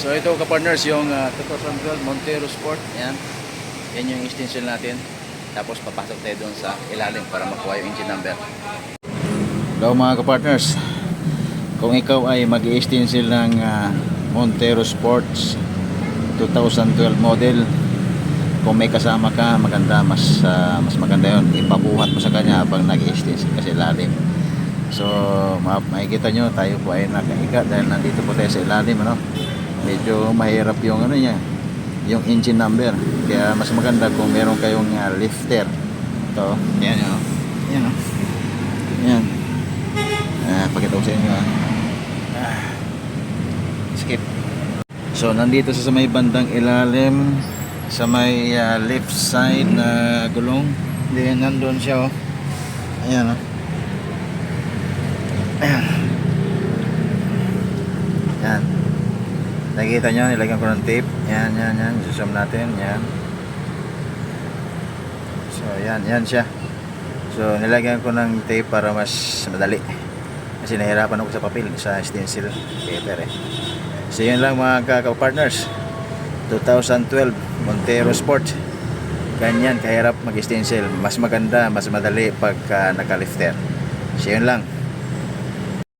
So ito ka-partners yung uh, 2012 Montero Sport. Yan. Yan yung extension natin. Tapos papasok tayo doon sa ilalim para makuha yung engine number. Hello mga ka-partners. Kung ikaw ay mag-i-stencil ng ah, Montero Sports 2012 model, kung may kasama ka, maganda, mas ah, mas maganda yon Ipabuhat mo sa kanya habang nag-i-stencil kasi lalim. So, ma makikita nyo, tayo po ay nakahiga dahil nandito po tayo sa ilalim, ano? Medyo mahirap yung ano niya, yung engine number. Kaya mas maganda kung meron kayong ah, lifter. Ito, yan yun. Yan o. Yan. Ah, pakita ko sa inyo ah. Ah. Skip. So, nandito sa, may bandang ilalim, sa may ah, left side na gulong. Then, nandun siya oh. Ayan oh. Ayan. Nakikita nyo, nilagyan ko ng tape. Yan, yan, yan. Zoom natin. Yan. So, yan, yan siya. So, nilagyan ko ng tape para mas madali. Kasi nahirapan ako sa papel, sa stencil paper eh. So, yun lang mga ka-partners. 2012 Montero Sport. Ganyan, kahirap mag-stencil. Mas maganda, mas madali pagka naka-lifter. So, yun lang.